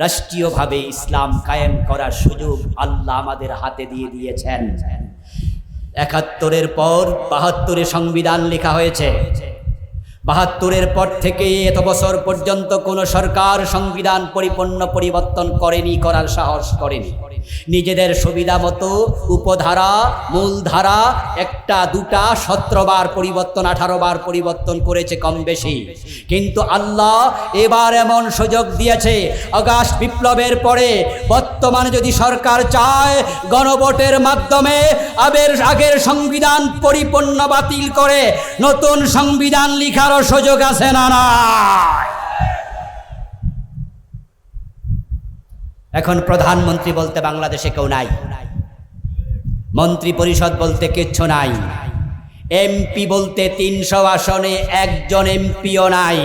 রাষ্ট্রীয়ভাবে ইসলাম কায়েম করার সুযোগ আল্লাহ আমাদের হাতে দিয়ে দিয়েছেন। একাত্তরের পর বাহাত্তরে সংবিধান লেখা হয়েছে। বাহাত্তরের পর থেকে এত বছর পর্যন্ত কোনো সরকার সংবিধান পরিপূর্ণ পরিবর্তন করেনি, করার সাহস করেনি। নিজেদের সুবিধা মতো উপধারা, মূলধারা একটা, দুটা, সতেরোবার পরিবর্তন আঠারো বার পরিবর্তন করেছে কম বেশি। কিন্তু আল্লাহ এবার এমন সুযোগ দিয়েছে, অগাস্ট বিপ্লবের পরে বর্তমানে যদি সরকার চায় গণভোটের মাধ্যমে আবের আগের সংবিধান পরিপূর্ণ বাতিল করে, নতুন সংবিধান লিখারও সুযোগ আছে না নাই? এখন প্রধানমন্ত্রী বলতে বাংলাদেশে কেউ নাই। মন্ত্রী পরিষদ বলতে কিচ্ছু নাই। এমপি বলতে তিনশো আসনে একজন এমপিও নাই।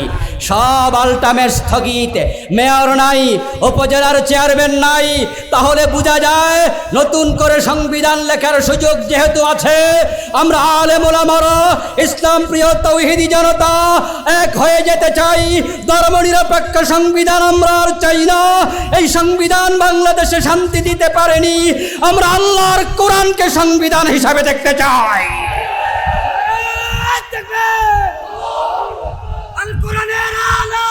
সব আলটামেট স্থগিত। মেয়র নাই, উপজেলার চেয়ারম্যান নাই। তাহলে বোঝা যায় নতুন করে সংবিধান লেখার সুযোগ যেহেতু আছে, আমরা আলে আলেমোলামারা ইসলাম প্রিয় তৌহিদি জনতা, এক হয়ে যেতে চাই। ধর্মনিরপেক্ষ সংবিধান আমরা আর চাই না। এই সংবিধান বাংলাদেশে শান্তি দিতে পারেনি। আমরা আল্লাহর কোরআনকে সংবিধান হিসাবে দেখতে চাই আল কোরআনের আলো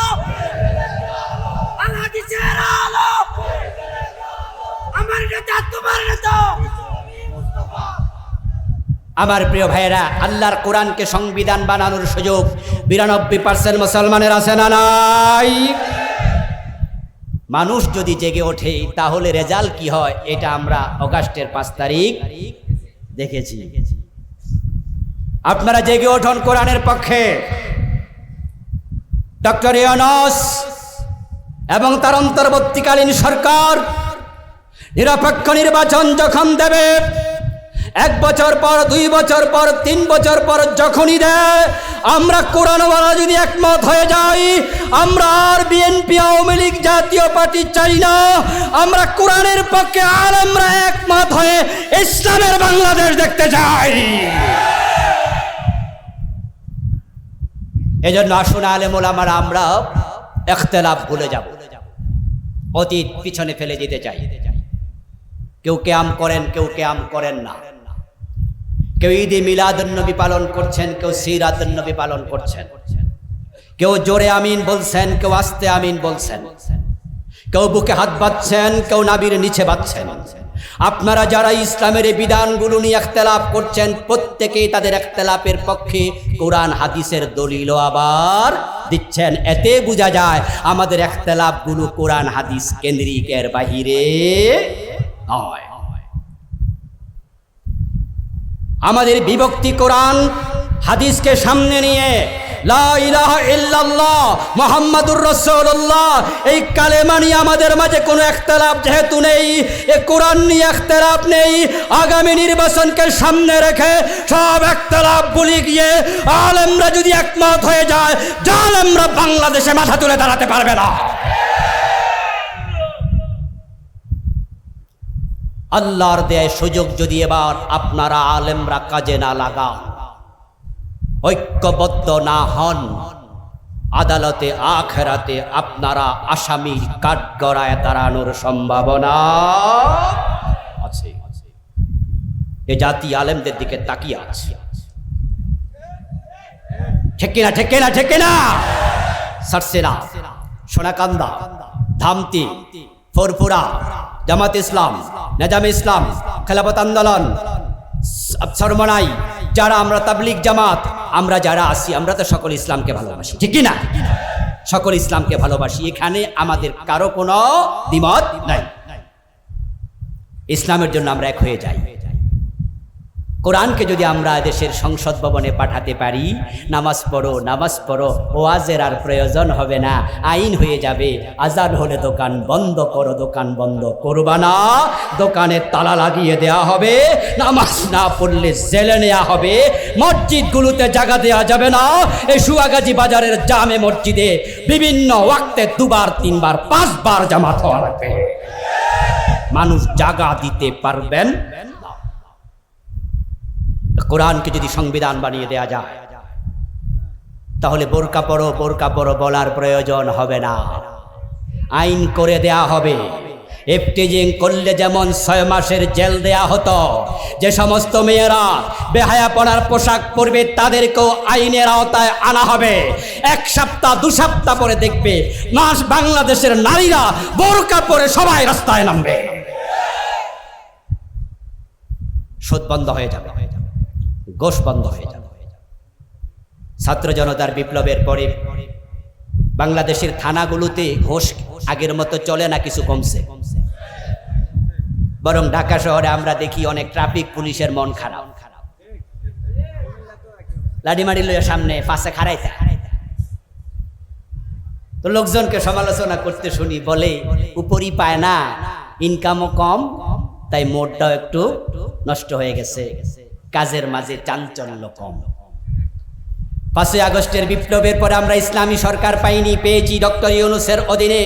আল হাদিসের আলো আমার নেতা তোমার নেতা আমার প্রিয় ভাইয়েরা, আল্লাহর কোরআনকে সংবিধান বানানোর সুযোগ বিরানব্বই পার্সেন্ট মুসলমানের আছে না নাই? মানুষ যদি জেগে ওঠে, তাহলে রেজাল্ট কি হয়? এটা আমরা অগাস্টের পাঁচ তারিখ দেখেছি। আপনারা জেগে ওঠুন কোরআনের পক্ষে। ডক্টর ইয়নস এবং তার অন্তর্বর্তীকালীন সরকার নিরপেক্ষ নির্বাচন যখন দেবে এক বছর পর, দুই বছর পর, তিন বছর পর যখনই দেয় আমরা কোরআনওয়ালা যদি একমত হয়ে যাই, আমরা আর বিএনপি, আওয়ামী লীগ জাতীয় পার্টি চাই না। আমরা কোরআনের পক্ষে আর আমরা একমত হয়ে ইসলামের বাংলাদেশ দেখতে চাই। এজন্য আসুন আলেমুল আমার আমরা এখতেলাফ ভুলে যাব। অতীত পিছনে ফেলে যেতে চাই। কেউ কেয়াম করেন, কেউ কেয়াম করেন না। কেউ ঈদে মিলাদুন্নবী পালন করছেন, কেউ সিরাতুন্নবী পালন করছেন। কেউ জোরে আমিন বলছেন, কেউ আস্তে আমিন বলছেন। কেউ বুকে হাত বাঁধছেন, কেউ নাবির নিচে বাঁধছেন। আপনারা যারা ইসলামের এই বিধানগুলো নিয়ে একতেলাপ করছেন, প্রত্যেকেই তাদের একতেলাপের পক্ষে কোরআন, হাদিসের দলিল আবার দিচ্ছেন। এতে বোঝা যায়, আমাদের একতেলাপগুলো কোরআন, হাদিস কেন্দ্রিকের বাহিরে নয়। আমাদের বিভক্তি কোরআন হাদিসকে সামনে নিয়ে মোহাম্মদুর রসুল্লাহ এই কালেমা নিয়ে আমাদের মাঝে কোনো একতলাপ যেহেতু নেই, এ কোরআন নিয়ে একতলাপ নেই, আগামী নির্বাচনকে সামনে রেখে সব একতলাপ বলি গিয়ে আলেমরা যদি একমত হয়ে যায়, জালেমরা বাংলাদেশে মাথা তুলে দাঁড়াতে পারবে না। আল্লাহর দেয় সুযোগ যদি এবার আপনারা আলেমরা কাজে না লাগান, ঐক্যবদ্ধ না হন, আদালতে, আখেরাতে আপনারা আসামির কাঠগড়ায় দাঁড়ানোর সম্ভাবনা আছে। এ জাতি আলেমদের দিকে তাকিয়ে আছে। ঠেকে না ঠেকে না ঠেকে না! সারসেনা সোনাকান্দা, ধামতি, ফরফুরা জামাত ইসলাম, নাজাম ইসলাম, খেলাফত আন্দোলন সরমনাই, যারা আমরা তাবলিক জামাত, আমরা যারা আসি আমরা তো সকল ইসলামকে ভালোবাসি, ঠিক না সকল ইসলামকে ভালোবাসি, এখানে আমাদের কারও কোনো দ্বিমত নাই। ইসলামের জন্য আমরা এক হয়ে যাই। কোরআনকে যদি আমরা দেশের সংসদ ভবনে পাঠাতে পারি, নামাজ পড়ো নামাজ পড়ো, ওয়াজের আর প্রয়োজন হবে না, আইন হয়ে যাবে। আজান হলে দোকান বন্ধ করো, দোকান বন্ধ করবা না। দোকানে তালা লাগিয়ে দেয়া হবে, নামাজ না পড়লে জেলে নেওয়া হবে। মসজিদগুলোতে জায়গা দেওয়া যাবে না। এই সুয়াগাজী বাজারের জামে মসজিদে বিভিন্ন ওয়াক্তে দুবার, তিনবার, পাঁচবার জামাত হওয়া লাগবে। মানুষ জাগা দিতে পারবেন কোরআনকে যদি সংবিধান বানিয়ে দেয়া যায়, তাহলে বোরকা পড়ো বোরকা পড়ো বলার প্রয়োজন হবে না। আইন করে দেয়া হবে। এফটিজিং করলে যেমন ছয় মাসের জেল দেয়া হতো, যে সমস্ত মেয়েরা বেহায়া পড়ার পোশাক পরবে তাদেরকেও আইনের আওতায় আনা হবে। এক সপ্তাহ, দু সপ্তাহ পরে দেখবে মাস বাংলাদেশের নারীরা বোরকা পরে সবাই রাস্তায় নামবে। সুদ বন্ধ হয়ে যাবে হয়ে যাবে। গোশ বন্ধ হয়ে যাবে। ছাত্র জনতার বিপ্লবের পরে বাংলাদেশের থানাগুলোতে ঘোষ আগের মতো চলে না কিছু কমছে। বরং ঢাকা শহরে আমরা দেখি অনেক ট্রাফিক পুলিশের মন খারাপ। লাডিমারি সামনে খারাইতে তো লোকজনকে সমালোচনা করতে শুনি বলে, উপরই পায় না ইনকামও কম, তাই মোডটাও একটু নষ্ট হয়ে গেছে। কাজের মাঝে চাঞ্চল্য কম। পাঁচই আগস্টের বিপ্লবের পরে আমরা ইসলামী সরকার পাইনি, পেয়েছি ডক্টর ইউনুসের অধীনে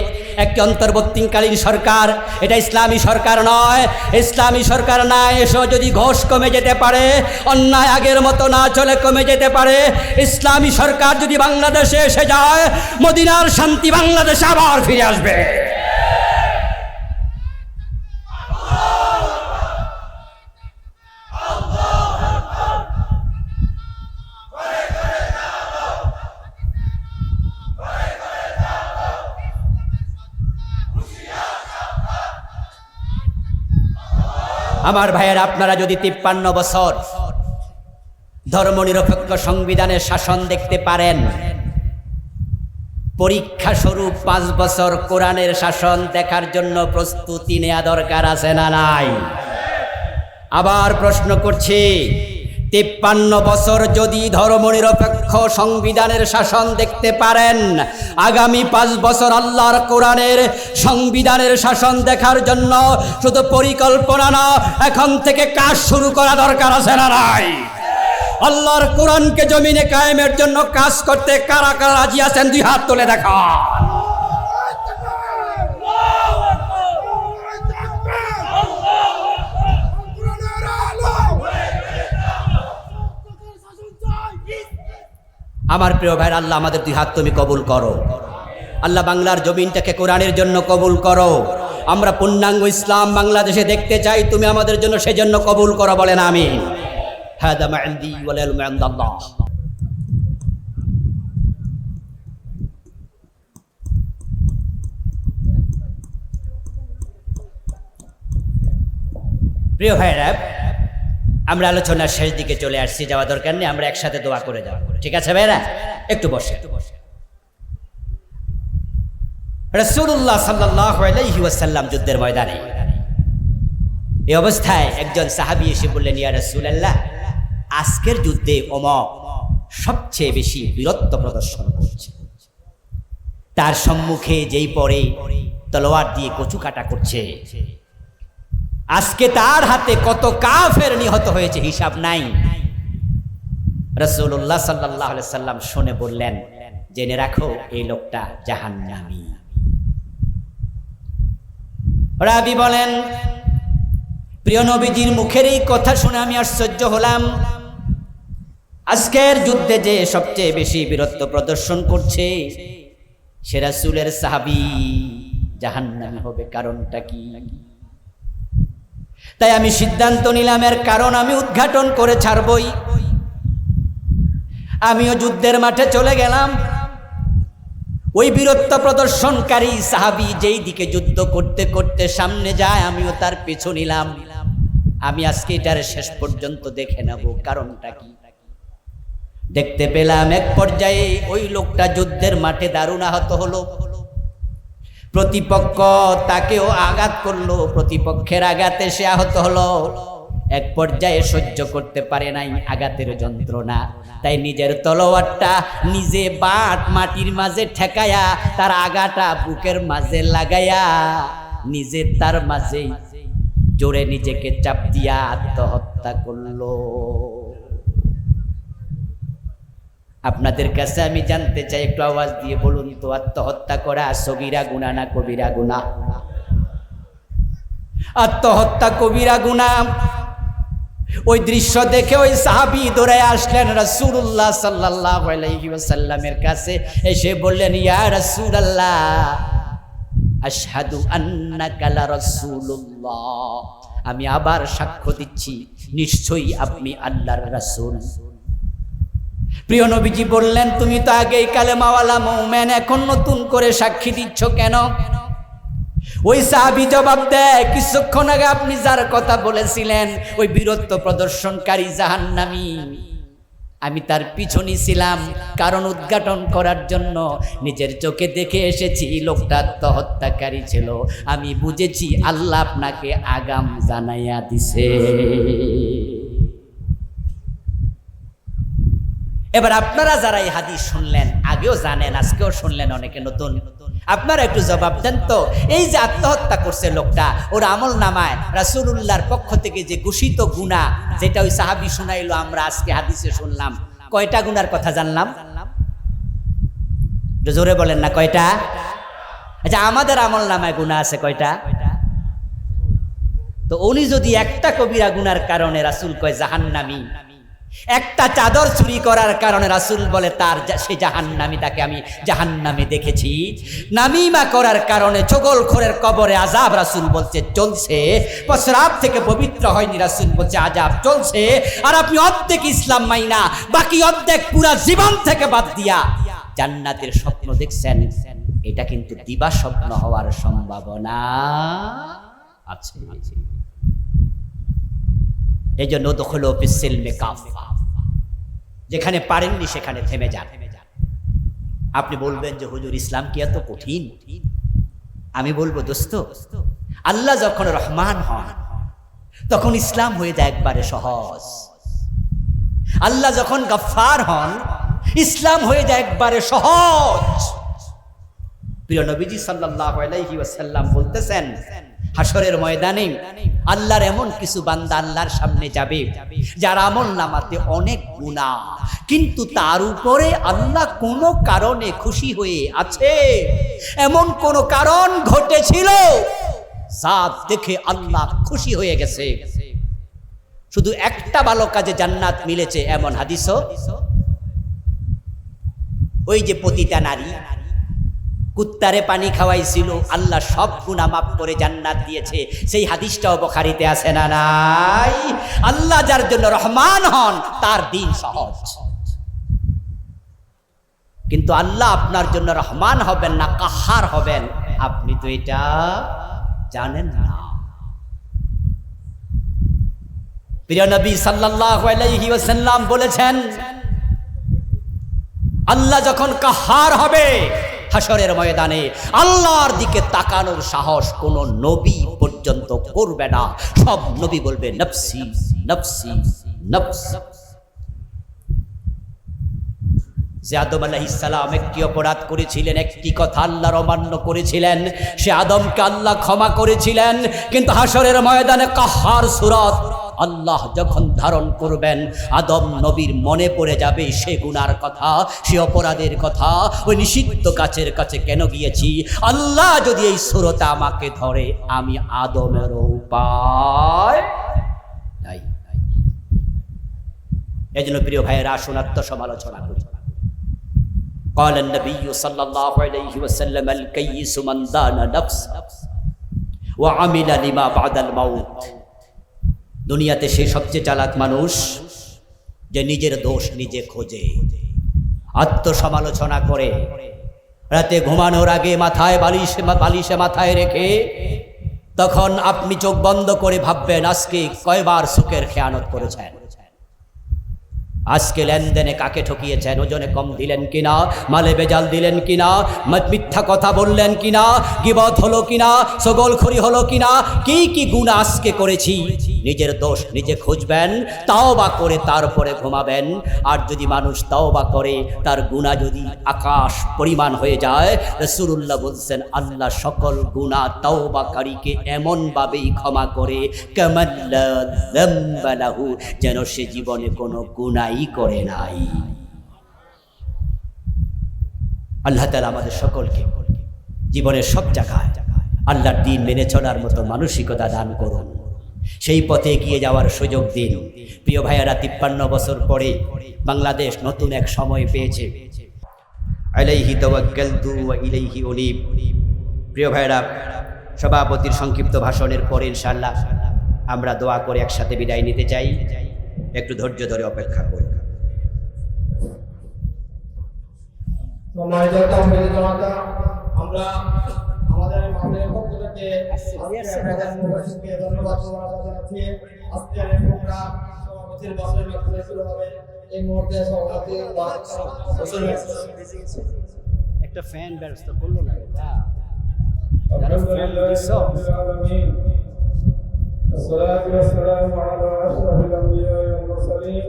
একটি অন্তর্বর্তীকালীন সরকার। এটা ইসলামী সরকার নয়, ইসলামী সরকার না এসো যদি ঘোষ কমে যেতে পারে, অন্যায় আগের মতো না চলে কমে যেতে পারে, ইসলামী সরকার যদি বাংলাদেশে এসে যায়, মদিনার শান্তি বাংলাদেশে আবার ফিরে আসবে। আমার ভাইয়ের, আপনারা যদি তিপ্পান্ন বছর ধর্মনিরপেক্ষ সংবিধানের শাসন দেখতে পারেন, পরীক্ষা স্বরূপ পাঁচ বছর কোরআনের শাসন দেখার জন্য প্রস্তুতি নেওয়া দরকার আছে না নাই? আবার প্রশ্ন করছি তিপ্পান্ন বছর যদি ধর্মনিরপেক্ষ সংবিধানের শাসন দেখতে পারেন, আগামী পাঁচ বছর আল্লাহর কোরআনের সংবিধানের শাসন দেখার জন্য শুধু পরিকল্পনা না, এখন থেকে কাজ শুরু করা দরকার আছে না নাই? আল্লাহর কোরআনকে জমিনে কায়েমের জন্য কাজ করতে কারা কারা রাজি আছেন দুই হাত তুলে দেখা আমার প্রিয় ভাইয়ের আল্লাহ আমাদের দুই হাত তুমি কবুল করো। আল্লাহ বাংলার জমিনটাকে কোরআনের জন্য কবুল করো। আমরা পূর্ণাঙ্গ ইসলাম বাংলাদেশে দেখতে চাই, তুমি আমাদের জন্য সেজন্য কবুল করো বলেন আমি প্রিয় ভাইরা আমরা আলোচনার শেষ দিকে চলে আসছি, যাওয়া দরকার নেই, আমরা একসাথে দোয়া করে যাব। ঠিক আছে ভাইরা একটু বসে। একটু বসে রসুল্লাহ ওয়াসাল্লাম যুদ্ধের ময়দানে এই অবস্থায় একজন সাহাবি এসে বললেন, ইয়া রসুলাল্লাহ, আজকের যুদ্ধে অমক সবচেয়ে বেশি বীরত্ব প্রদর্শন করছে। তার সম্মুখে যেই পরে তলোয়ার দিয়ে কচু কাটা করছে। আজকে তার হাতে কত কাফের নিহত হয়েছে হিসাব নাই। রসুল্লাহ সাল্লাহ সাল্লাম শুনে বললেন, জেনে রাখো, এই লোকটা জাহান্নামী। রাবি বলেন, প্রিয় নবীজির মুখের এই কথা শুনে আমি আশ্চর্য হলাম। আজকের যুদ্ধে যে সবচেয়ে বেশি বীরত্ব প্রদর্শন করছে, সে রাসূলের সাহাবি জাহান্নামী হবে কারণটা কি? তাই আমি সিদ্ধান্ত নিলাম, এর কারণ আমি উদ্ঘাটন করে ছাড়বই। আমিও যুদ্ধের মাঠে চলে গেলাম। ওই বীরত্ব প্রদর্শনকারী সাহাবি যেই দিকে যুদ্ধ করতে করতে সামনে যায়, আমিও তার পিছু নিলাম। আমি আজকে এটার শেষ পর্যন্ত দেখে নেব, কারণটা কি? দেখতে পেলাম, এক পর্যায়ে ওই লোকটা যুদ্ধের মাঠে দারুণ আহত হলো। প্রতিপক্ষ তাকেও আঘাত করল। প্রতিপক্ষের আঘাতে সে আহত হলো। এক পর্যায়ে সহ্য করতে পারে নাই আঘাতের যন্ত্রণা। তাই নিজের তলোয়ারটা নিজে বাট মাটির মাঝে ঠেকায়া, তার আগাটা বুকের মাঝে লাগাইয়া নিজে তার মাঝে জোরে নিজেকে চাপ দিয়া আত্মহত্যা করল। আপনাদের কাছে আমি জানতে চাই, একটু আওয়াজ দিয়ে বলুন তো, আত্মহত্যা করা সগিরা গুণা না কবিরা গুণা? আত্মহত্যা কবিরা গুণা। ওই দৃশ্য দেখে ওই সাহাবি দৌড়ে আসলেন রাসূলুল্লাহ সাল্লাল্লাহু আলাইহি ওয়াসাল্লামের কাছে। এসে বললেন, ইয়া রাসূলুল্লাহ, আশহাদু আন্নাকা লা রাসূলুল্লাহ আমি আবার সাক্ষ্য দিচ্ছি, নিশ্চয়ই আপনি আল্লাহর রাসূল। প্রিয় নবীজি বললেন, তুমি তো আগেই কালে কালেমাওয়ালা মৌমেন, এখন নতুন করে সাক্ষী দিচ্ছ কেন? ওই সাহাবি জবাব দেয়, কিছুক্ষণ আগে আপনি যার কথা বলেছিলেন, ওই বীরত্ব প্রদর্শনকারী জাহান্নামী। আমি তার পিছনে ছিলাম, কারণ উদ্ঘাটন করার জন্য নিজের চোখে দেখে এসেছি, লোকটা আত্মহত্যাকারী ছিল। আমি বুঝেছি আল্লাহ আপনাকে আগাম জানাইয়া দিছে। এবার আপনারা যারা এই হাদিস শুনলেন, আগেও জানেন, আজকেও শুনলেন অনেকে নতুন। আপনারা একটু জবাব দেন তো, এই যে আত্মহত্যা করছে লোকটা, ওর আমল নামায়, রাসূলুল্লাহর পক্ষ থেকে যে ঘোষিত গুণা যেটা ওই সাহাবি শুনাইলো, আমরা আজকে হাদিসে শুনলাম। কয়টা গুনার কথা জানলাম? জোরে বলেন না, কয়টা? আচ্ছা আমাদের আমল নামায় গুণা আছে কয়টা? তো উনি যদি একটা কবিরা গুনার কারণে রাসুল কয় জাহান্নামী একটা চাদর চুরি করার কারণে রাসূল বলে, তার সে জাহান্নামী, তাকে আমি জাহান্নামে দেখেছি। নামিমা করার কারণে খোরের কবরে আজাব রাসূল বলছে, চলছে। প্রস্রাব থেকে পবিত্র হয়নি রাসুল বলছে আজাব চলছে। আর আপনি অর্ধেক ইসলাম মাইনা, বাকি অর্ধেক পুরা জীবন থেকে বাদ দিয়া। জান্নাতের স্বপ্ন দেখছেন, এটা কিন্তু দিবা স্বপ্ন হওয়ার সম্ভাবনা আছে। এই জন্য দখল অফিসিল যেখানে পারেননি সেখানে থেমে যান। আপনি বলবেন যে, হুজুর, ইসলাম কি এত কঠিন? আমি বলব, দোস্ত, আল্লাহ যখন রহমান হন, তখন ইসলাম হয়ে যায় একবারে সহজ। আল্লাহ যখন গফফার হন, ইসলাম হয়ে যায় একবারে সহজ। প্রিয় নবীজি ওয়াসাল্লাম বলতেছেন হাসরের ময়দানে আল্লাহর এমন কিছু বান্দা আল্লাহর সামনে যাবে, যার আমল নামাতে অনেক গুনাহ। কিন্তু তার উপরে আল্লাহ কোনো কারণে খুশি হয়ে আছে। এমন কোন কারণ ঘটেছিল? যা দেখে আল্লাহ খুশি হয়ে গেছে। শুধু একটা ভালো কাজে জান্নাত মিলেছে, এমন হাদিসও। ওই যে পতিতা নারী কুত্তারে পানি খাওয়াইছিল, আল্লাহ সব গুণা মাফ করে জান্নাত দিয়েছে। সেই হাদিসটাও বখারিতে আছে না নাই? আল্লাহ যার জন্য রহমান হন, তার দিন সহজ। কিন্তু আল্লাহ আপনার জন্য রহমান হবেন না, কাহার হবেন? আপনি তো এটা জানেন না। প্রিয় নবী সাল্লাল্লাহু বলেছেন, আল্লাহ যখন কাহার হবে হাসরের ময়দানে আল্লাহর দিকে তাকানোর সাহস কোন নবী পর্যন্ত করবে না। সব নবী বলবে, নফসি নফসি, নফস। যে আদম একটি অপরাধ করেছিলেন, একটি কথা আল্লাহর অমান্য করেছিলেন। সে আদমকে আল্লাহ ক্ষমা করেছিলেন, কিন্তু হাসরের ময়দানে কাহার সুরত আল্লাহ যখন ধারণ করবেন আদম নবীর মনে পড়ে যাবে সে গুনার কথা সে অপরাধের কথা ওই নিষিদ্ধ গাছের কাছে কেন গিয়েছি আল্লাহ যদি এই সুরতা আমাকে ধরে আমি আদমের উপায় নাই এই জন্য প্রিয় ভাইয়েরা আসুন আত্মসমালোচনা করি قال النبي صلى الله عليه وسلم الكيس من دان نفسه وعمل لما بعد الموت দুনিয়াতে সে সবচেয়ে চালাক মানুষ যে নিজের দোষ নিজে খোঁজে, আত্মসমালোচনা করে। রাতে ঘুমানোর আগে মাথায় বালিশে বালিশে মাথায় রেখে তখন আপনি চোখ বন্ধ করে ভাববেন, আজকে কয়বার সুখের খেয়ানত করেছেন? আজকে লেনদেনে কাকে ঠকিয়েছেন? ওজনে কম দিলেন কিনা? মালে বেজাল দিলেন কিনা? মিথ্যা কথা বললেন কিনা? গিবত হলো কিনা? সগলখড়ি হলো কিনা? কি কি গুণ আজকে করেছি? নিজের দোষ নিজে খুঁজবেন তাও বা করে তারপরে ঘুমাবেন। আর যদি মানুষ তাও বা করে তার গুণা যদি আকাশ পরিমাণ হয়ে যায় রসুল্লাহ বলছেন আল্লাহ সকল গুণা তাও বাকারীকে এমনভাবেই ক্ষমা করে যাম্বালাহু, যেন সে জীবনে কোনো গুণাই করে নাই। আল্লাহ তালা আমাদের সকলকে জীবনের সব জায়গায় আল্লাহর দিন মেনে চলার মতো মানসিকতা দান করুন। সেই পথে এগিয়ে যাওয়ার সুযোগ দিন। প্রিয় ভাইয়ারা, তিপ্পান্ন বছর পরে বাংলাদেশ নতুন এক সময় পেয়েছে। প্রিয় ভাইরা সভাপতির সংক্ষিপ্ত ভাষণের পরে ইনশাল্লাহ আমরা দোয়া করে একসাথে বিদায় নিতে চাই। একটু ধৈর্য ধরে অপেক্ষা করি সম্মানিত তাহমিদ জমাতা আমরা আমাদের মাহফিলের পক্ষ থেকে আপনাদের মুবাশশিরকে ধন্যবাদ মোবারক জানাচ্ছি আজকের এই প্রোগ্রাম সভাপতির বছরের মাধ্যমে শুরু হবে এই মুহূর্তে সভাপতি একটা ফ্যান ব্যবস্থা করলো না الحمد لله رب العالمين الصلاة والسلام على أشرف الأنبياء والمرسلين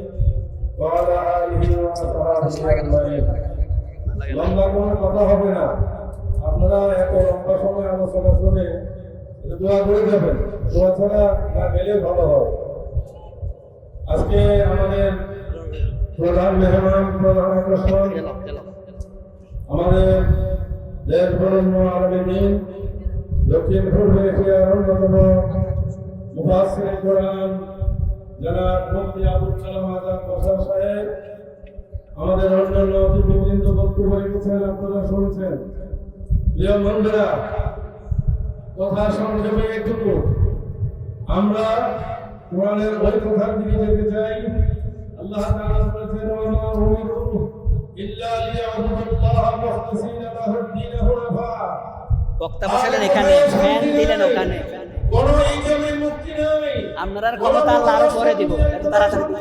وعلى آله وصحبه أجمعين লম্বা কোনো কথা হবে না। আপনারা এত লম্বা সময় আলোচনা শুনে দোয়া করে যাবেন দোয়া ছাড়া না গেলে ভালো হবে আজকে আমাদের প্রধান মেহমান প্রধান আকর্ষণ আমাদের দেশ বরণ্য আলমিন দক্ষিণ পূর্ব এশিয়ার অন্যতম মুফাসির কোরআন জনাব মুফতি আবুল কালাম আজাদ বসার সাহেব আমাদের অন্যান্য অতিথিবৃন্দ বক্তব্য রেখেছেন আপনারা শুনেছেন। প্রিয় বন্ধুরা কথা সংক্ষেপে একটু আমরা কোরআনের ওই কথার দিকে যেতে চাই। আল্লাহ তাআলা বলেছেন ওয়া মা উমিরু ইল্লা লিয়াবুদুল্লাহ মুখলিসিনা লাহুদ-দীন হুনাফা। বক্তা বসালেন এখানে ফ্যান দিলেন ওখানে। কোন মুক্তি নাই। আপনারা ক্ষমতা আল্লাহ আরও পরে দিব এত তাড়াতাড়ি। না।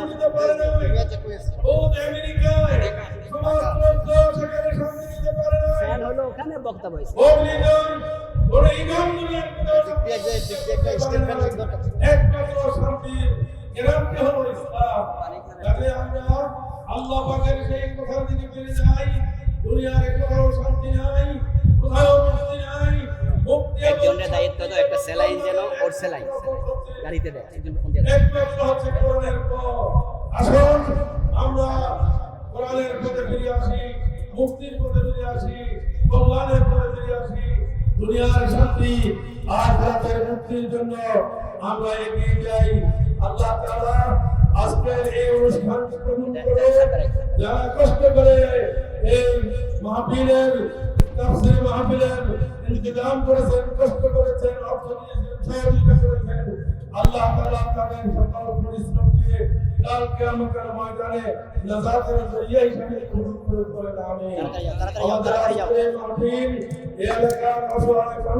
যাতে আমরা আল্লাহ পাকের সেই কথার দিকে ফিরে যাই। দুনিয়ার কোথাও শান্তি নাই কোথাও মুক্তি নাই। একজনের দায়িত্ব তো একটা সেলাইন যেন ওর গাড়িতে দেয় একজন ফোন দিয়ে আসুন আমরা কোরআনের পথে ফিরে আসি মুক্তির পথে ফিরে আসি কল্যাণের পথে ফিরে আসি দুনিয়ার শান্তি আর রাতের মুক্তির জন্য আমরা এগিয়ে যাই। আল্লাহ তাআলা আজকের এই অনুষ্ঠানকে কবুল করে যারা কষ্ট করে এই মাহফিলের, তাফসীর মাহফিলের ইন্তজাম করেছেন, কষ্ট করেছেন, অর্থ দিয়েছেন সহযোগিতা করেছেন। আল্লাহ তাআলা তাদের সকল পরিশ্রমকে কাল কিয়ামতের ময়দানে নাজাতের জরিয়া হিসেবে কবুল করে তাড়াতাড়ি যাও, আমাদের তাড়াতাড়ি মাহফিল এলাকার অসহায় মানুষ